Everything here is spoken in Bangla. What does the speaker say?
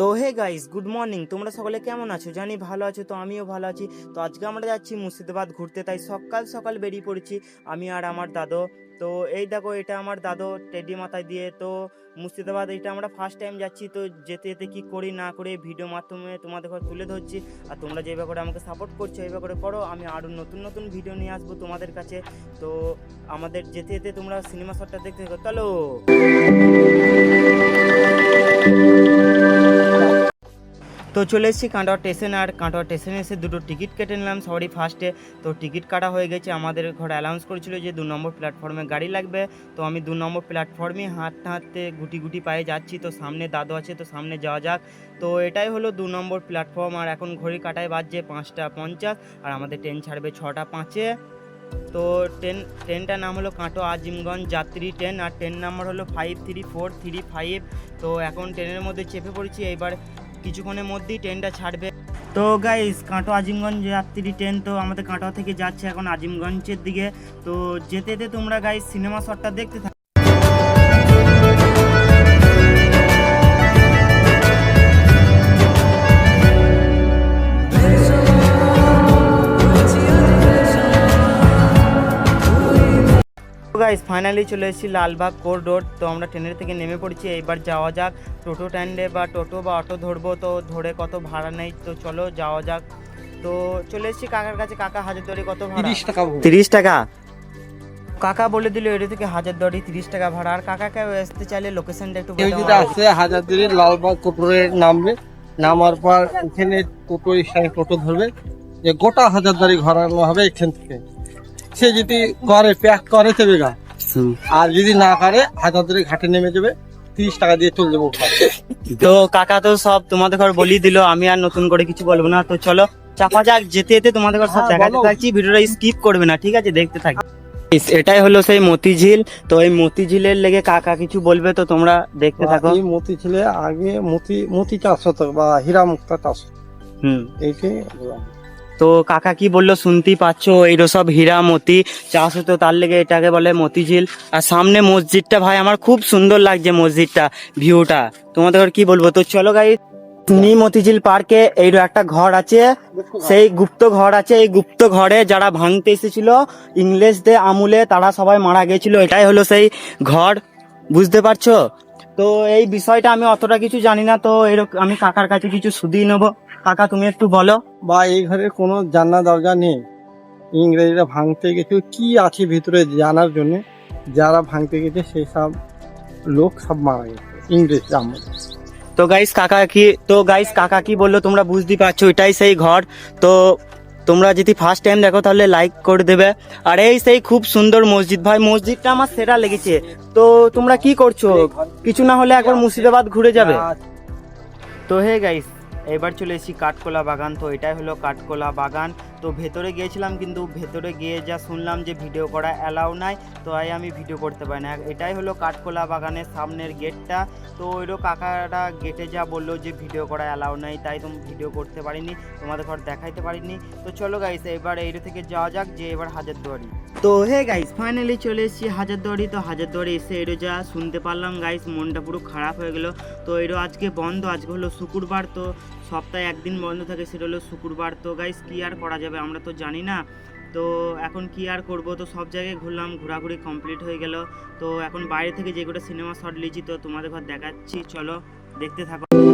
তো হে গাইস গুড মর্নিং তোমরা সকলে কেমন আছো? জানি ভালো আছো, তো আমিও ভালো আছি। তো আজকে আমরা যাচ্ছি মুর্শিদাবাদ ঘুরতে, তাই সকাল সকাল বেরিয়ে পড়েছি আমি আর আমার দাদু। তো এই দেখো, এটা আমার দাদু টেডি মাথায় দিয়ে। তো মুর্শিদাবাদ, এটা আমরা ফার্স্ট টাইম যাচ্ছি, তো যেতে যেতে কী করি না করে ভিডিও মাধ্যমে তোমাদের ঘর তুলে ধরছি। আর তোমরা যেভাবে করে আমাকে সাপোর্ট করছ এইভাবে করে করো। আমি আরও নতুন নতুন ভিডিও নিয়ে আসব তোমাদের কাছে। তো আমাদের যেতে যেতে তোমরা সিনেমা শটটা দেখতে চলো! তো চলে এসেছি কাঁটোয়া স্টেশন, আর কাঁটোয়া স্টেশনে এসে দুটো টিকিট কেটে নিলাম। সবারই ফার্স্টে তো টিকিট কাটা হয়ে গেছে। আমাদের ঘরে অ্যানাউন্স করেছিল যে দু নম্বর প্ল্যাটফর্মে গাড়ি লাগবে। তো আমি দু নম্বর প্ল্যাটফর্মে হাঁটতে হাঁটতে গুটি গুটি পায়ে যাচ্ছি। তো সামনে দাদু আছে, তো সামনে যাওয়া যাক। তো এটাই হলো দু নম্বর প্ল্যাটফর্ম আর এখন ঘড়ি কাটায় বাজছে পাঁচটা পঞ্চাশ, আর আমাদের ট্রেন ছাড়বে ছটা পাঁচে। তো ট্রেন ট্রেনটার নাম হলো কাঁটো আজিমগঞ্জ যাত্রী ট্রেন আর ট্রেন নাম্বার হলো five three four three five তো এখন ট্রেনের মধ্যে চেপে পড়েছি। এইবার কিছুক্ষণের মধ্যেই ট্রেনটা ছাড়বে। তো গাইস কাঁটো আজিমগঞ্জ যাত্রী ট্রেন তো আমাদের কাঁটোয়া থেকে যাচ্ছে এখন আজিমগঞ্জের দিকে। তো যেতে যেতে তোমরা গাইস সিনেমা শটটা দেখতে থাকো গাইস ফাইনালি চলে এসেছি লালবাগ কোরিডোর তো আমরা ট্রেনের থেকে নেমে পড়েছি এইবার যাওয়া যাক। টোটো স্ট্যান্ডে বা টোটো বা অটো ধরবো তো ধরে কত ভাড়া নেই তো চলো যাওয়া যাক। তো চলে এসেছি কাকার কাছে। কাকা হাজার দড়ি কত ভাড়া? তিরিশ টাকা কাকা বলে দিল এটা থেকে হাজার দড়ি তিরিশ টাকা ভাড়া। আর কাকাকে আসতে চাইলে লোকেশনটা একটু যদি। আসে হাজারদুয়ারি লালবাগ কোটরে নামবে। নামার পর এখানে টোটো টোটো ধরবে। যে গোটা হাজারদারি ঘোরানো হবে এখান থেকে। সে যদি করে প্যাক করে চেবে গা। আর যদি না করে হাজারদুয়ারি ঘাটে নেমে যাবে তিরিশ টাকা দিয়ে চলে যাব তো কাকা তো সব তোমাদের ঘর বলি দিল আমি আর নতুন করে কিছু বলব না। তো চলো চাপা যাক যেতে যেতে তোমাদের ঘর সব হ্যাঁ, দেখাতে থাকছি ভিডিওটা স্কিপ করবে না ঠিক আছে? দেখতে থাকি এটাই হলো সেই মতিঝিল। তো এই মতিঝিলের লেগে কাকা কিছু বলবে তো তোমরা দেখতে থাকো। এই মতি ছেলে আগে মতি মতি চাষ হতো বা হীরা মুক্তা চাষ হতো। হুম। এইটাই। তো কাকা কি বলল শুনতেই পাচ্ছ? এইরো সব হীরা মতি, চাষ হতো তার লেগে এটাকে বলে মতিঝিল। আর সামনে মসজিদটা ভাই আমার খুব সুন্দর লাগছে মসজিদটা, ভিউটা। তোমাদের কি বলব? তো চলো গাই নি মতিঝিল পার্কে এইরো একটা ঘর আছে, সেই গুপ্ত ঘর আছে। এই গুপ্ত ঘরে যারা ভাঙতে এসেছিল, ইংরেজদের আমুলে তারা সবাই মারা গেছিল। এটাই হলো সেই ঘর। বুঝতে পারছ? তো এই বিষয়টা আমি অতটা কিছু জানি না তো এরকম আমি কাকার কাছে কিছু শুধিয়ে নেব। কাকা তুমি একটু বলো। বা এই ঘরে কোনো জান্না দরজা নেই। ইংরেজরা ভাঙতে গেছে। কি আছে ভিতরে জানার জন্য? যারা ভাঙতে গেছে সেই সব লোক সব মারা গেছে। ইংরেজ আমলে তো গাইস কাকা কি তো গাইস কাকা কি বলল তোমরা বুঝতে পারছ এটাই সেই ঘর। তো তোমরা যদি ফার্স্ট টাইম দেখো, তাহলে লাইক করে দেবে। আর এই সেই খুব সুন্দর মসজিদ ভাই, মসজিদটা আমার সেরা লেগেছে। তো তোমরা কি করছ? কিছু না হলে একবার মুর্শিদাবাদ ঘুরে যাবে। তো হে গাইস এবার চলে এসেছি কাঠকোলা বাগান। তো এটাই হলো কাঠকোলা বাগান। তো ভেতরে গিয়েছিলাম কিন্তু ভেতরে গিয়ে যা শুনলাম যে ভিডিও করা অ্যালাউ নাই, তো তাই আমি ভিডিও করতে পারি না। এটাই হলো কাঠকোলা বাগানের সামনের গেটটা তো ওইরও কাকারা গেটে যা বলল যে ভিডিও করা অ্যালাউ নাই, তাই তুমি ভিডিও করতে পারিনি, তোমাদের ঘর দেখাইতে পারিনি। তো চলো গাইস এবার এইটা থেকে যাওয়া যাক, যে এবার হাজারদুয়ারি। তো হে গাইস ফাইনালি চলে এসেছি হাজারদুয়ারি। তো হাজারদুয়ারি এসে এরো যা শুনতে পারলাম গাইস মনটা পুরো খারাপ হয়ে গেল। তো এরও আজকে বন্ধ, আজকে হলো শুক্রবার, তো সপ্তাহে একদিন বন্ধ থাকে, সেটা হলো শুক্রবার। তো গাইস কী আর করা যাবে আমরা তো জানি না। তো এখন কি আর করব? তো সব জায়গায় ঘুরলাম, ঘোরাঘুরি কমপ্লিট হয়ে গেল। তো এখন বাইরে থেকে যে কটা সিনেমা শট লিয়েছি তো তোমাদের ঘর দেখাচ্ছি। চলো, দেখতে থাকো।